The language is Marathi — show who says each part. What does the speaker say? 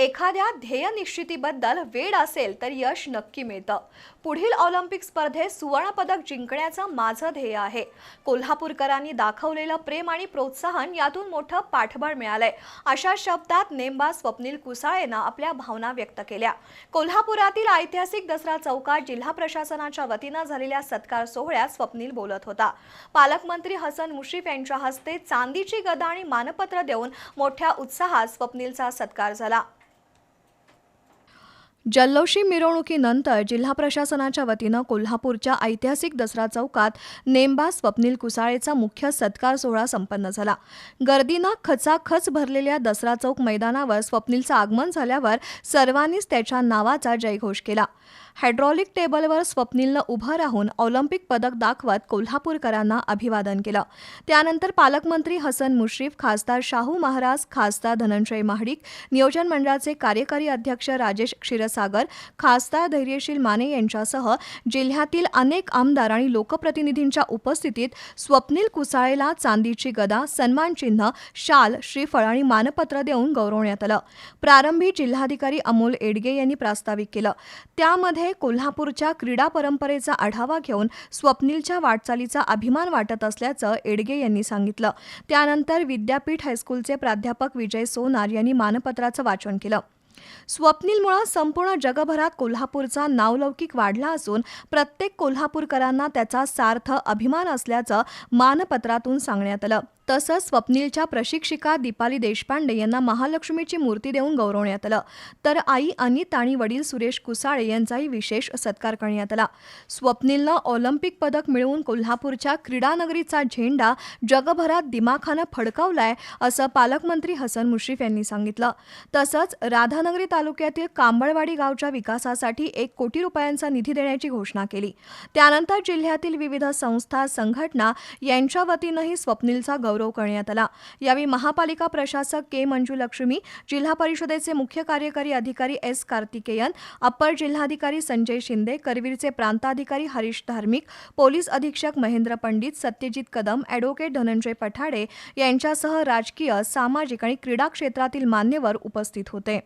Speaker 1: एखाद्या ध्येय निश्चितीबद्दल वेळ असेल तर यश नक्की मिळतं. पुढील ऑलिम्पिक स्पर्धेत सुवर्णपदक जिंकण्याचं माझं ध्येय आहे. कोल्हापूरकरांनी दाखवलेलं प्रेम आणि प्रोत्साहन यातून मोठं पाठबळ मिळालंय. अशा शब्दात नेमबा स्वप्नील कुसाळेनं आपल्या भावना व्यक्त केल्या. कोल्हापुरातील ऐतिहासिक दसरा चौकात जिल्हा प्रशासनाच्या वतीनं झालेल्या सत्कार सोहळ्यात स्वप्नील बोलत होता. पालकमंत्री हसन मुश्रीफ यांच्या हस्ते चांदीची गदा आणि मानपत्र देऊन मोठ्या उत्साहात स्वप्नीलचा सत्कार झाला. जल्लोषी मिरवणुकीनंतर जिल्हा प्रशासनाच्या वतीनं कोल्हापूरच्या ऐतिहासिक दसरा चौकात नेमबा स्वप्नील कुसाळेचा मुख्य सत्कार सोहळा संपन्न झाला. गर्दीनं खचाखच भरलेल्या दसरा चौक मैदानावर स्वप्नीलचं आगमन झाल्यावर सर्वांनीच त्याच्या नावाचा जयघोष केला. हायड्रॉलिक टेबलवर स्वप्नीलनं उभं राहून ऑलिम्पिक पदक दाखवत कोल्हापूरकरांना अभिवादन केलं. त्यानंतर पालकमंत्री हसन मुश्रीफ खासदार शाहू महाराज खासदार धनंजय महाडिक नियोजन मंडळाचे कार्यकारी अध्यक्ष राजेश विद्यासागर खासदार धैर्यशील माने यांच्यासह जिल्ह्यातील अनेक आमदार आणि लोकप्रतिनिधींच्या उपस्थितीत स्वप्नील कुसाळेला चांदीची गदा सन्मानचिन्ह शाल श्रीफळ आणि मानपत्र देऊन गौरवण्यात आलं. प्रारंभी जिल्हाधिकारी अमोल एडगे यांनी प्रास्ताविक केलं. त्यामध्ये कोल्हापूरच्या क्रीडा परंपरेचा आढावा घेऊन स्वप्नीलच्या वाटचालीचा अभिमान वाटत असल्याचं एडगे यांनी सांगितलं. त्यानंतर विद्यापीठ हायस्कूलचे प्राध्यापक विजय सोनार यांनी मानपत्राचं वाचन केलं. स्वप्नीलमुळं संपूर्ण जगभरात कोल्हापूरचा नावलौकिक वाढला असून प्रत्येक कोल्हापूरकरांना त्याचा सार्थ अभिमान असल्याचं मानपत्रातून सांगण्यात आलं. तसंच स्वप्नीलच्या प्रशिक्षिका दीपाली देशपांडे यांना महालक्ष्मीची मूर्ती देऊन गौरवण्यात आलं. तर आई अनित आणि वडील सुरेश कुसाळे यांचाही विशेष सत्कार करण्यात आला. स्वप्नीलनं ऑलिम्पिक पदक मिळवून कोल्हापूरच्या क्रीडानगरीचा झेंडा जगभरात दिमाखानं फडकावलाय असं पालकमंत्री हसन मुश्रीफ यांनी सांगितलं. तसंच राधानगर तालुक्यातील कांबळवाडी गावच्या विकासासाठी एक कोटी रुपयांचा निधी देण्याची घोषणा केली. त्यानंतर जिल्ह्यातील विविध संस्था संघटना यांच्या वतीनंही स्वप्नीलचा गौरव करण्यात आला. यावेळी महापालिका प्रशासक के मंजुलक्ष्मी जिल्हा परिषदेचे मुख्य कार्यकारी अधिकारी एस कार्तिकेयन अप्पर जिल्हाधिकारी संजय शिंदे करवीरचे प्रांताधिकारी हरीश धार्मिक पोलीस अधीक्षक महेंद्र पंडित सत्यजित कदम ॲडव्होकेट धनंजय पठाडे यांच्यासह राजकीय सामाजिक आणि क्रीडा क्षेत्रातील मान्यवर उपस्थित होते.